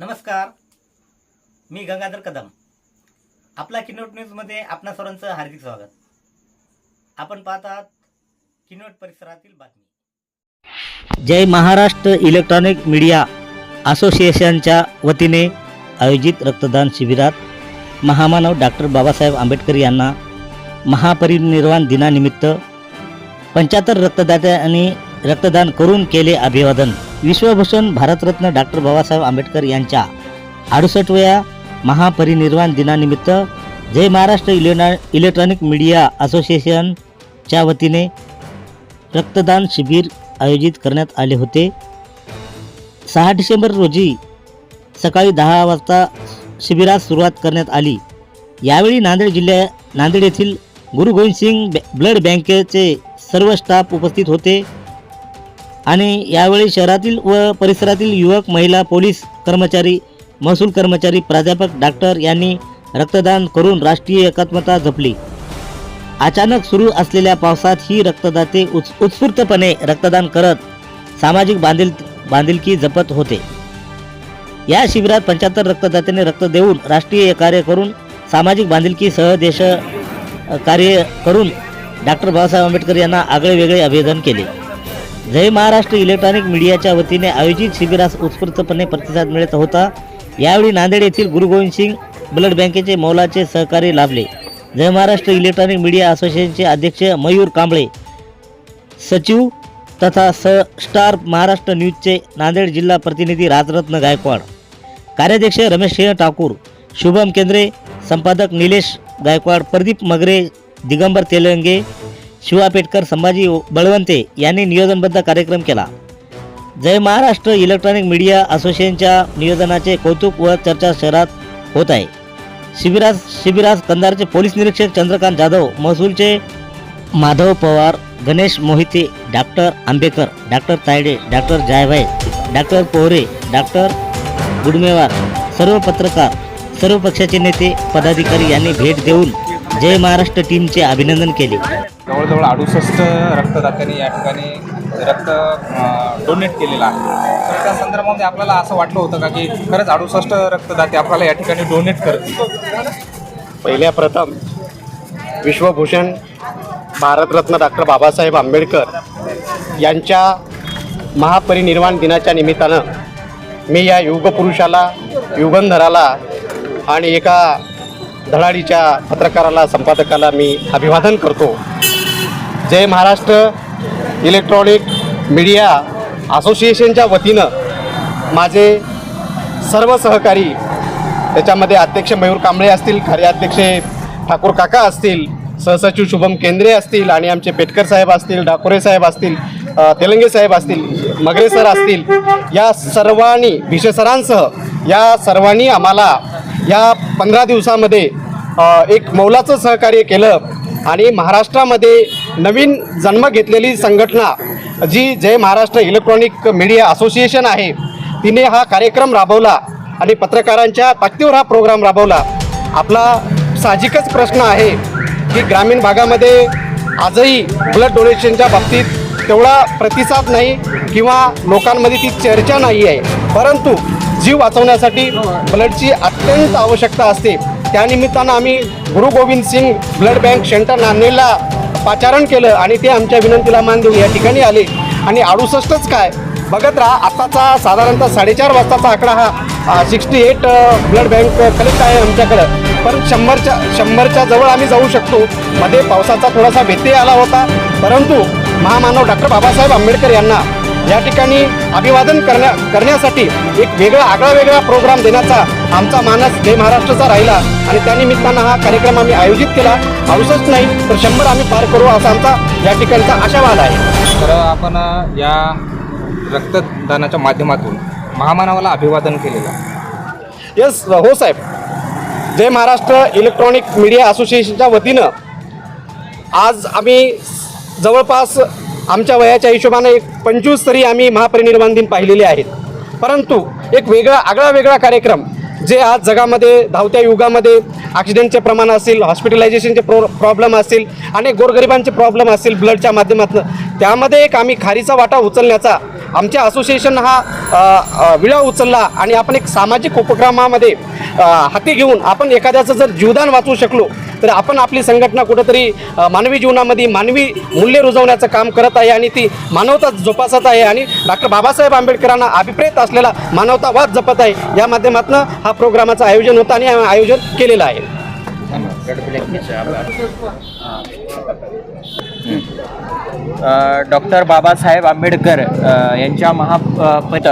नमस्कार. मी गंगाधर कदम. आपला किनोट न्यूजमध्ये आपणा सर्वांचं हार्दिक स्वागत. आपण पाहत आहात किनोट परिसरातील बातमी. जय महाराष्ट्र इलेक्ट्रॉनिक मीडिया असोसिएशनच्या वतीने आयोजित रक्तदान शिबिरात महामानव डॉक्टर बाबासाहेब आंबेडकर यांना महापरिनिर्वाण दिनानिमित्त पंच्याहत्तर रक्तदात्यांनी रक्तदान करून केले अभिवादन. विश्वभूषण भारतरत्न डॉक्टर बाबासाहेब आंबेडकर यांच्या अडुसष्टव्या महापरिनिर्वाण दिनानिमित्त जय महाराष्ट्र इलेना इलेक्ट्रॉनिक मीडिया असोसिएशनच्या वतीने रक्तदान शिबिर आयोजित करण्यात आले होते. सहा डिसेंबर रोजी सकाळी दहा वाजता शिबिरात सुरुवात करण्यात आली. यावेळी नांदेड जिल्ह्या नांदेड येथील गुरु गोविंद सिंग ब्लड बँकेचे सर्व स्टाफ उपस्थित होते. आणि यावेळी शहरातील व परिसरातील युवक महिला पोलीस कर्मचारी महसूल कर्मचारी प्राध्यापक डॉक्टर यांनी रक्तदान करून राष्ट्रीय एकात्मता जपली. अचानक सुरू असलेल्या पावसात ही रक्तदाते उत् उत्स्फूर्तपणे रक्तदान करत सामाजिक बांधिल बांधिलकी जपत होते. या शिबिरात पंच्याहत्तर रक्तदात्यांनी रक्त देऊन राष्ट्रीय कार्य करून सामाजिक बांधिलकीसह देश कार्य करून डॉक्टर बाबासाहेब आंबेडकर यांना आगळे वेगळे अभिवादन केले. जय महाराष्ट्र इलेक्ट्रॉनिक मीडियाच्या वतीने आयोजित शिबिरास उत्स्फूर्तपणे प्रतिसाद मिळत होता. यावेळी नांदेड येथील गुरु गोविंद सिंग ब्लड बँकेचे मौलाचे सहकार्य लाभले. जय महाराष्ट्र इलेक्ट्रॉनिक मीडिया असोसिएशनचे अध्यक्ष मयूर कांबळे. सचिव तथा स स्टार महाराष्ट्र न्यूजचे नांदेड जिल्हा प्रतिनिधी राजरत्न गायकवाड. कार्याध्यक्ष रमेश सिंह ठाकूर. शुभम केंद्रे. संपादक निलेश गायकवाड. प्रदीप मगरे. दिगंबर तेलंगे. शिवा पेटकर संभाजी बळवंते यांनी नियोजनबद्ध कार्यक्रम केला. जय महाराष्ट्र इलेक्ट्रॉनिक मीडिया असोसिएशनच्या नियोजनाचे कौतुक व चर्चा शहरात होत आहे. शिबिरास शिबिरास कंधारचे पोलीस निरीक्षक Chandrakant Jadhav महसूलचे Madhav Pawar Ganesh Mohite doctor Ambekar doctor Tayade doctor Jaybhai doctor Pohare doctor Gudmewar सर्व पत्रकार सर्व पक्षाचे नेते पदाधिकारी यांनी भेट देऊन जय महाराष्ट्र टीमचे अभिनंदन केले. जवळजवळ अडुसष्ट रक्तदात्यांनी या ठिकाणी रक्त डोनेट केलेलं आहे. तर त्या संदर्भामध्ये आपल्याला असं वाटलं होतं का की खरंच अडुसष्ट रक्तदाते आपल्याला या ठिकाणी डोनेट करतील? पहिल्या प्रथम विश्वभूषण भारतरत्न डॉक्टर बाबासाहेब आंबेडकर यांच्या महापरिनिर्वाण दिनाच्या निमित्तानं मी या युगपुरुषाला युगंधराला आणि एका धडाडीच्या पत्रकाराला संपादकाला मी अभिवादन करतो. जय महाराष्ट्र इलेक्ट्रॉनिक मीडिया असोसिएशनच्या वतीनं माझे सर्व सहकारी त्याच्यामध्ये अध्यक्ष मयूर कांबळे असतील खरे अध्यक्ष ठाकूर काका असतील सहसचिव शुभम केंद्रे असतील आणि आमचे पेटकर साहेब असतील डाकोरे साहेब असतील तेलंगे साहेब असतील मगरे सर असतील या सर्वांनी भिशे सरांसह या सर्वांनी आम्हाला या पंधरा दिवसामध्ये एक मौलाचं सहकार्य केलं आणि महाराष्ट्रामध्ये नवीन जन्म घेतलेली संघटना जी Jai Maharashtra electronic media association आहे तिने हा कार्यक्रम राबवला आणि पत्रकारांच्या ताकदीवर हा प्रोग्राम राबवला. आपला साहजिकच प्रश्न आहे की ग्रामीण भागामध्ये आजही ब्लड डोनेशनच्या बाबतीत तेवढा प्रतिसाद नाही किंवा लोकांमध्ये ती चर्चा नाही आहे. परंतु जीव वाचवण्यासाठी ब्लडची अत्यंत आवश्यकता असते. त्यानिमित्तानं आम्ही Guru Gobind Singh blood bank centre नांदेडला पाचारण केलं आणि ते आमच्या विनंतीला मान देऊन या ठिकाणी आले. आणि अडुसष्टच काय? बघत राहा आत्ताचा साधारणतः साडेचार वाजताचा आकडा हा sixty eight blood bank collect आहे आमच्याकडं. पण शंभरच्या शंभरच्या जवळ आम्ही जाऊ शकतो. मध्ये पावसाचा थोडासा व्यत्यय आला होता. परंतु महामानव डॉक्टर बाबासाहेब आंबेडकर यांना या ठिकाणी अभिवादन करण्या करण्यासाठी एक वेगळा आगळा वेगळा प्रोग्राम देण्याचा आमचा मानस जय महाराष्ट्राचा राहिला. आणि त्यानिमित्तानं हा कार्यक्रम आम्ही आयोजित केला. पाऊसच नाही तर शंभर आम्ही पार करू असा आमचा या ठिकाणचा आशावाद आहे. तर आपण या रक्तदानाच्या माध्यमातून महामानवाला अभिवादन केलेलं येस हो साहेब. जय महाराष्ट्र इलेक्ट्रॉनिक मीडिया असोसिएशनच्या वतीनं आज आम्ही जवळपास आमच्या वयाच्या हिशोबाने एक पंचवीस तरी आम्ही महापरिनिर्वाण दिन पाहिलेले आहेत. परंतु एक वेगळा आगळा वेगळा कार्यक्रम जे आज जगामध्ये धावत्या युगामध्ये ॲक्सिडेंटचे प्रमाण असेल हॉस्पिटलायझेशनचे प्रो प्रॉब्लेम असतील आणि गोरगरिबांचे प्रॉब्लेम असतील ब्लडच्या माध्यमातून त्यामध्ये एक आम्ही खारीचा वाटा उचलण्याचा आमच्या असोसिएशन हा विळा उचलला आणि आपण एक सामाजिक उपक्रमामध्ये हाती घेऊन आपण एखाद्याचं जर जीवदान वाचवू शकलो तर आपण आपली संघटना कुठंतरी मानवी जीवनामध्ये मानवी मूल्य रुजवण्याचं काम करत आहे आणि ती मानवता जोपासत आहे आणि डॉक्टर बाबासाहेब आंबेडकरांना अभिप्रेत असलेला मानवतावाद जपत आहे. या माध्यमातून हा प्रोग्रामाचं आयोजन होतं आणि आयोजन केलेलं आहे. डॉक्टर बाबासाहेब आंबेडकर यांच्या महापत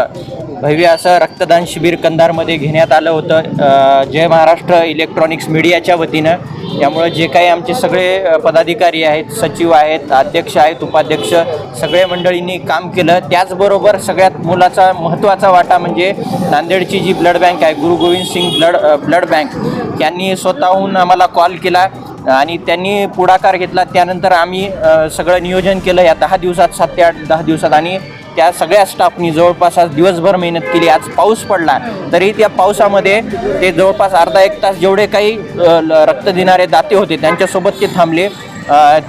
भव्य असं रक्तदान शिबिर कंधारमध्ये घेण्यात आलं होतं. जय महाराष्ट्र इलेक्ट्रॉनिक्स मीडियाच्या वतीनं. त्यामुळं जे काही आमचे सगळे पदाधिकारी आहेत सचिव आहेत अध्यक्ष आहेत उपाध्यक्ष सगळे मंडळींनी काम केलं. त्याचबरोबर सगळ्यात मुलाचा महत्त्वाचा वाटा म्हणजे नांदेडची जी ब्लड बँक आहे Guru Gobind Singh blood blood bank. त्यांनी स्वतःहून आम्हाला कॉल केला आणि त्यांनी पुढाकार घेतला. त्यानंतर आम्ही सगळं नियोजन केलं या दहा दिवसात सात ते आठ दहा दिवसात. आणि त्या सगळ्या स्टाफनी जवळपास आज दिवसभर मेहनत केली. आज पाऊस पडला. तरी त्या पावसामध्ये ते जवळपास अर्धा एक तास जेवढे काही ल- रक्त देणारे दाते होते त्यांच्यासोबत ते थांबले.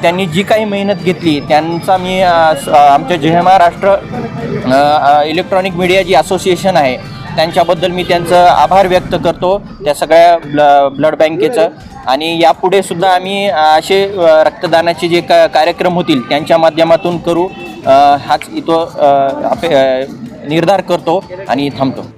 त्यांनी जी काही मेहनत घेतली त्यांचा मी स- आमच्या जय महाराष्ट्र इलेक्ट्रॉनिक मीडिया जी असोसिएशन आहे त्यांच्याबद्दल मी त्यांचं आभार व्यक्त करतो त्या सगळ्या ब्ल ब्लड बँकेचं आणि यापुढे सुद्धा आम्ही असे रक्तदानाचे जे का कार्यक्रम होतील त्यांच्या माध्यमातून करू. हाच इथं आपे निर्धार करतो आणि थांबतो.